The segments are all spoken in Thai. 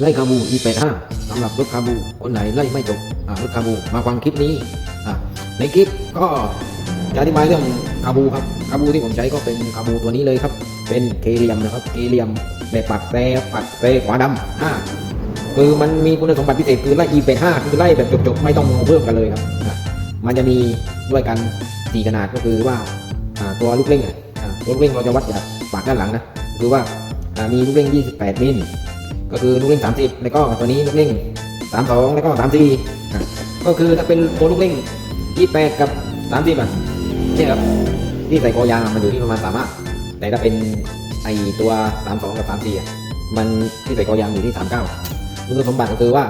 ไล่คาบู E85 สำหรับรถคาบูคนไหนไล่ไม่จบรถคาบูมาฟังคลิปนี้ในคลิปก็จะอธิบายเรื่องคาบูครับคาบูที่ผมใช้ก็เป็นคาบูตัวนี้เลยครับ เป็นเคเลียมนะครับเคเลียมแบบปัดแปรปัดแปรขวาดำอ่าคือมันมีคุณสมบัติพิเศษคือไล่ E85 คือไล่แบบจบๆไม่ต้องเพิ่มกันเลยครับมันจะมีด้วยกันสี่ขนาดก็คือว่าตัวลูกเร่งตัวลูกเร่งเราจะวัดจากปากด้านหลังนะคือว่าอ่ามีลูกเร่ง 28 มิล ก็คือลูกเร่ง30 แล้วก็ตัวนี้ลูกเร่ง32 แล้วก็34อ่ก็คือถ้าเป็นตัวลูกเร่ง28 กับ 30อะเนี่ยครับที่ใส่คอยางมันอยู่ที่ประมาณ35แต่ถ้าเป็นไอตัว 32 กับ 34อะมันที่ใส่คอยางอยู่ที่ 39คุณสมบัติก็คือว่า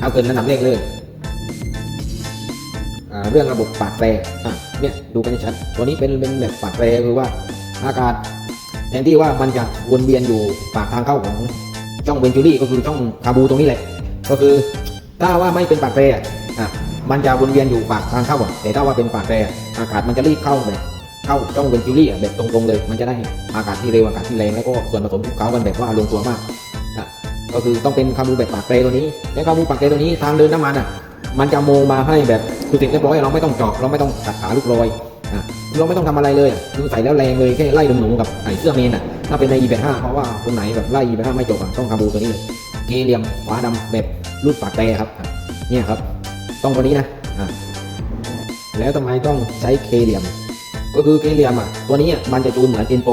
เอาเกินระดับเลขเลยเรื่องระบบปากแปรอะเนี่ยดูกันชัด ตัวนี้เป็นเป็นแบบปากแปรคือว่าอากาศแทนที่ว่ามันจะวนเวียนอยู่ปากทางเข้าของ ช่องเวนจูรี่ก็คือช่องคาบูตรงนี้แหละ ก็คือถ้าว่าไม่เป็นปากแปรอะอะมันจะวนเวียนอยู่ปากทางเข้าอะแต่ถ้าว่าเป็นปากแปรอ่อากาศมันจะรีบเข้าแบบเข้าช่องเวนจูรี่อะแบบตรงๆเลย มันจะได้อากาศที่เร็วอากาศที่แรงแล้วก็ส่วนผสมคลุกเคล้ากันแบบว่าลงตัวมากอะก็คือต้องเป็นคาบูแบบปากแปรตัวนี้ แล้วคาบูปากแปรตัวนี้ทางเดินน้ำมันอะ มันจะโมมาให้แบบคือเสร็จเรียบร้อยเราไม่ต้องเจาะเราไม่ต้องตัดขาลูกลอย เราไม่ต้องทำอะไรเลยอะคือใส่แล้วแรงเลยแค่ไล่หนูๆกับไอ้เสื้อเมนอะถ้าเป็นใน E85 เพราะว่าคนไหนแบบไล่ E85 ไม่จบอะต้องคาบูตัวนี้เลยเกลียมขวาดำแบบรูดปากแต่ครับเนี่ยครับ ต้องตัวนี้นะอะแล้วทำไมต้องใช้เคเหลียม ก็คือเคเหลียมอะตัวนี้อะมันจะจูนเหมือนเอ็นโป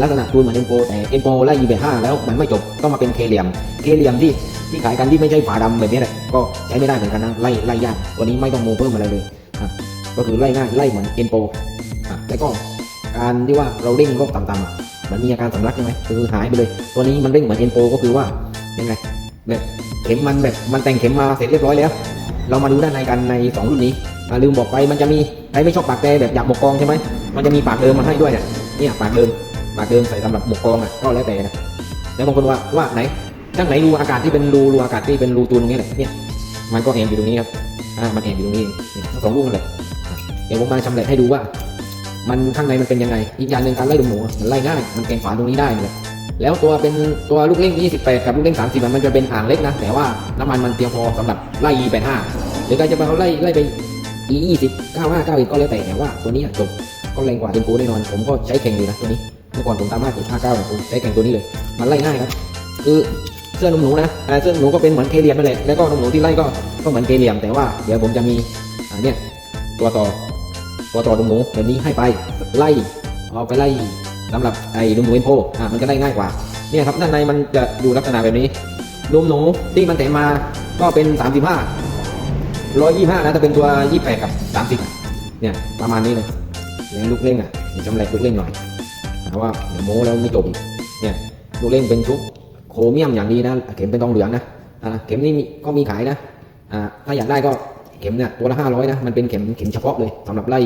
ลักษณะจูนเหมือนเอ็นโปแต่เอ็นโปไล่ยีเบห้าแล้วมันไม่จบต้องมาเป็นเคเหลียมเคเหลียมที่ที่ขายกันที่ไม่ใช่ฝาดำแบบนี้แหละก็ใช้ไม่ได้เหมือนกันนะไล่ไล่ยากตัวนี้ไม่ต้องโมเพิ่มอะไรเลย ก็คือไล่ง่ายไล่เหมือนเอ็นโปอะแล้วก็การที่ว่าเราเร่งรอบต่ำๆอะมันมีอาการสำลักใช่ไหมคือหายไปเลย ตัวนี้มันเร่งเหมือนเอ็นโปก็คือว่ายังไงแบบเข็มมันแบบมันแต่งเข็มมาเสร็จเรียบร้อยแล้ว เรามาดูด้านในกันในสองรุ่นนี้อ่าลืมบอกไปมันจะมีใครไม่ชอบปากแปรแบบอยากหมกกองใช่ไหมมันจะมีปากเดิมมาให้ด้วยเนี่ยเนี่ยปากเดิมปากเดิมใส่สำหรับหมกกองอะก็แล้วแต่นะแล้วบางคนว่าว่าไหนช่างไหนรูอากาศที่เป็นรูรูอากาศที่เป็นรูตูนตรงนี้แหละเนี่ยมันก็แอบอยู่ตรงนี้ครับอ่ามันแอบอยู่ตรงนี้สองลูกนั่นแหละ ดี๋ยวผมมาชำแหละให้ดูว่า มันข้างในมันเป็นยังไง อีกอย่างหนึ่งการไล่ดมหนูมันไล่ง่าย มันแกงฝาตรงนี้ได้เลยแล้วตัวเป็นตัวลูกเล่ง 28 กับลูกเล่ง 30 มันจะเป็นอ่างเล็กนะ แต่ว่าน้ำมันมันเพียงพอสำหรับไล่ E85 หรือใครจะมาเอาไล่ไล่ไป E20 95 91ก็แล้วแต่แต่ว่าตัวนี้จบก็แรงกว่าเทมโปแน่นอน ผมก็ใช้แข่งอยู่นะตัวนี้ เมื่อก่อนผมตาม5 59เนี่ผมใช้แข่งตัวนี้เลย มันไล่ง่ายครับ คือเสื้อนมหนูนะอ่เสื้อนมหนูก็เป็นเหมือนเคเลียมนั่นแหละแล้วก็นมหนูที่ไล่ก็ก็เหมือนเคเลียมแต่ว่าเดี๋ยวผมจะมีอ่าเนี่ยตัวต่อ ตัวต่อนมหนูแบบนี้ให้ไปไล่เอาไปไล่สำหรับไอ้นมหนูเอ็นโพอ่ามันจะได้ง่ายกว่าเนี่ยครับด้านในมันจะอยู่ลักษณะแบบนี้นมหนูที่มันแถมมาก็เป็น 35 125นะถ้าเป็นตัว 28 กับ 30 เนี่ยประมาณนี้เลยแล้วลูกเร่งอะมีจำแหลกลูกเร่งหน่อยแต่ว่าเดี๋ยวโม้แล้วไม่จบอีกเนี่ยลูกเร่งเป็นชุบโครเมียมอย่างดีนะเข็มเป็นทองเหลืองนะอ่าเข็มนี่ก็มีขายนะอ่าถ้าอยากได้ก็ เข็มเนี่ยตัวละ500นะมันเป็นเข็มเข็มเฉพาะเลยสำหรับไล่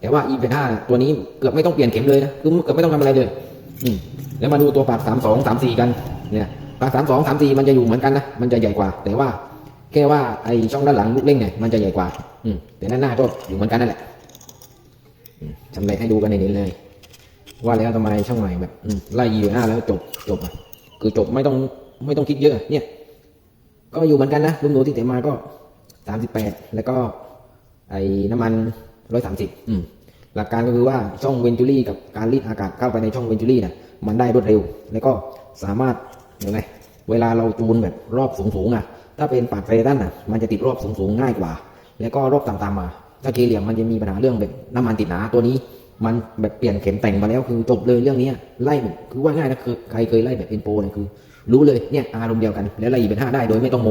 แต่ว่า e เป็น5ตัวนี้เกือบไม่ต้องเปลี่ยนเข็มเลยนะคือเกือบไม่ต้องทำอะไรเลยอืมแล้วมาดูตัวปากสามสองสามสี่กันเนี่ยปากสามสองสามสี่มันจะอยู่เหมือนกันนะมันจะใหญ่กว่า แต่ว่าแค่ว่าไอช่องด้านหลังลูกเล่งเนี่ยมันจะใหญ่กว่า อืมแต่ด้านหน้าก็อยู่เหมือนกันนั่นแหละจำเลยให้ดูกันในนี้เลย ว่าแล้วทำไมช่องใหม่แบบไล่ยีหน้าแล้วจบจบอะคือจบไม่ต้องไม่ต้องคิดเยอะ เนี่ย ก็อยู่เหมือนกันนะลูกหนูที่เตะมาก็ สามสิบแปดแล้วก็ไอ้น้ำมันร้อยสามสิบอืมหลักการก็คือว่าช่องเวนจูรี่กับการรีดอากาศเข้าไปในช่องเวนจูรี่เนี่ยมันได้รวดเร็ว แล้วก็สามารถยังไงเวลาเราจูนแบบรอบสูงๆอะ ถ้าเป็นปากไฟด้านอะมันจะติดรอบสูงๆง่ายกว่า แล้วก็รอบต่ำๆมาถ้าเคเหลี่ยมมันจะมีปัญหาเรื่องแบบน้ำมันติดหนาตัวนี้ มันแบบเปลี่ยนเข็มแต่งมาแล้วคือจบเลยเรื่องนี้ไล่แบบคือว่าง่ายนะคือใครเคยไล่แบบเอ็นโปเนี่ยคือ รู้เลยเนี่ยอารมณ์เดียวกัน แล้วไล่เป็นห้าได้โดยไม่ต้องโม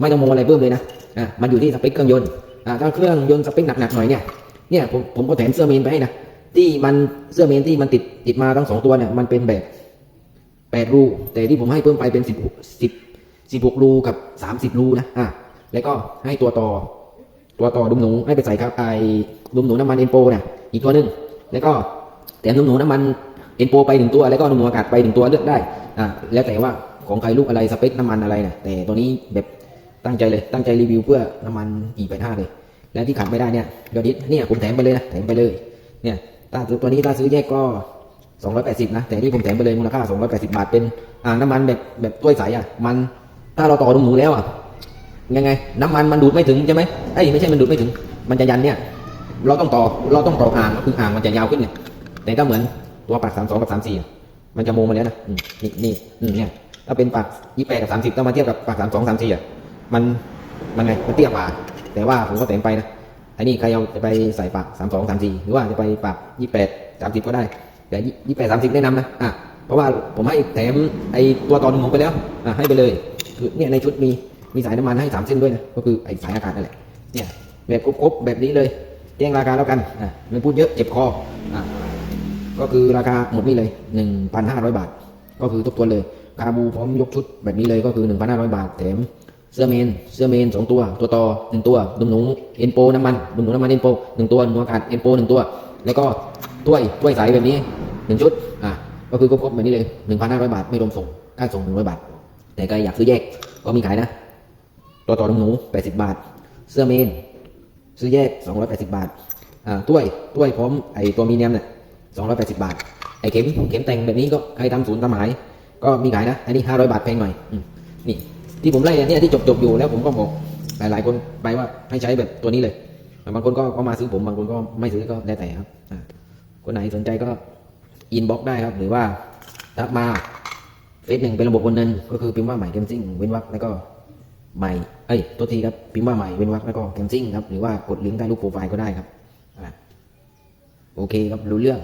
ไม่ต้องโมอะไรเพิ่มเลยนะอะมันอยู่ที่สเปคเครื่องยนต์อะถ้าเครื่องยนต์สเปคหนักๆหน่อยเนี่ยเนี่ยผมผมก็แถมเสื้อเมนไปให้นะที่มันเสื้อเมนที่มันติดติดมาทั้งสองตัวเนี่ยมันเป็นแบบแปดรูแต่ที่ผมให้เพิ่มไปเป็นสิบสิบสิบหกรูกับสามสิบรูนะอะแล้วก็ให้ตัวต่อตัวต่อดุมหนูให้ไปใส่ครับไอ้ดุมหนูน้ำมันเอ็นโปเนี่ยอีกตัวหนึ่งแล้วก็แถมดุมหนูน้ำมัน เอ็นโปไปหนึ่งตัวแล้วก็ดุมอากาศไปหนึ่งตัวเลือกได้อะแล้วแต่ว่าของใครลูกอะไรสเปคน้ำมันอะไรนะแต่ตัวนี้แบบตั้งใจเลยตั้งใจรีวิวเพื่อน้ำมันอีแปห้าเลย และที่ขาดไม่ได้เนี่ยยอดฮิตเนี่ยผมแถมไปเลยนะแถมไปเลยเนี่ยถ้าตัวนี้ถ้าซื้อแยกก็ 280นะแต่ที่ผมแถมไปเลยมูลค่า 280 บาทเป็นอ่างน้ำมันแบบแบบถ้วยใสอะมันถ้าเราต่อตรงหนูแล้วอะยังไง น้ำมันมันดูดไม่ถึงใช่ไหมไอ้ไม่ใช่มันดูดไม่ถึง มันจะยันเนี่ย เราต้องต่อเราต้องต่ออ่างคืออ่างมันจะยาวขึ้นเนี่ยแต่ถ้าเหมือน ตัวปากสามสองกับสามสี่มันจะโมมาแล้วนะนี่นี่เนี่ยถ้าเป็นปากยี่แปดกับสามสิบต้องมาเทียบกับปากสามสองสามสี่อะมันมันไงมันเตี้ยกว่าแต่ว่าผมก็แต่งไปนะไอ้นี่ใครเอาจะไปใส่ปากสามสองสามสี่หรือว่าจะไปปากยี่แปดสามสิบก็ได้ แต่ยี่แปดสามสิบแนะนำนะอะเพราะว่าผมให้แถมไอ้ตัวต่อหนึ่งผมไปแล้วอะให้ไปเลยคือเนี่ยในชุดมีมีสายน้ำมันให้สามเส้นด้วยนะก็คือไอ้สายอากาศนั่นแหละเนี่ยแบบครบๆแบบนี้เลยแจ้งราคาแล้วกันอะไม่พูดเยอะเจ็บคออะ ก็คือราคาหมดนี่เลย 1,500 บาท ก็คือทุกตัวเลยคาบูพร้อมยกชุดแบบนี้เลยก็คือ 1,500 บาทแถมเสื้อเมน เสื้อเมน2ตัว ตัวต่อ1ตัวดุมหนูเอ็นโปน้ำมันดุมหนูน้ำมันเอ็นโป1ตัวหนูอากาศเอ็นโป1ตัว แล้วก็ถ้วยถ้วยใสแบบนี้1ชุด อะ ก็คือครบๆแบบนี้เลย1,500บาท ไม่รวมส่ง ค่าส่ง100บาท แต่ใครอยากซื้อแยก ก็มีขายนะ ตัวต่อดุมหนู80บาท เสื้อเมน ซื้อแยก280บาท อ่า ถ้วย ถ้วยพร้อมไอตัวมีเนียมเนี่ย 280 บาท ไอเข็มเข็มแต่งแบบนี้ก็ใครทำศูนย์ทำหมาย ก็มีขายนะ อันนี้ 500 บาทแพงหน่อยอนี่ที่ผมไล่เนี่ยที่จบจบๆอยู่แล้วผมก็บอกหลายๆคนไปว่าให้ใช้แบบตัวนี้เลย บางคนก็มาซื้อผมบางคนก็ไม่ซื้อก็แล้วแต่ครับอ่าคนไหนสนใจก็อินบ็อกได้ครับ หรือว่าทักมาเฟซหนึ่งเป็นระบบคนหนึ่งก็คือพิมพ์ว่าใหม่เกมซิ่งเว้นวรรคแล้วก็ใหม่ เอ้ย ตัวทีครับพิมพ์ว่าใหม่เว้นวรรคแล้วก็แคมซิ่งครับ หรือว่ากดลิงก์ใต้รูปโปรไฟล์ก็ได้ครับอะโอเคครับ รู้เรื่อง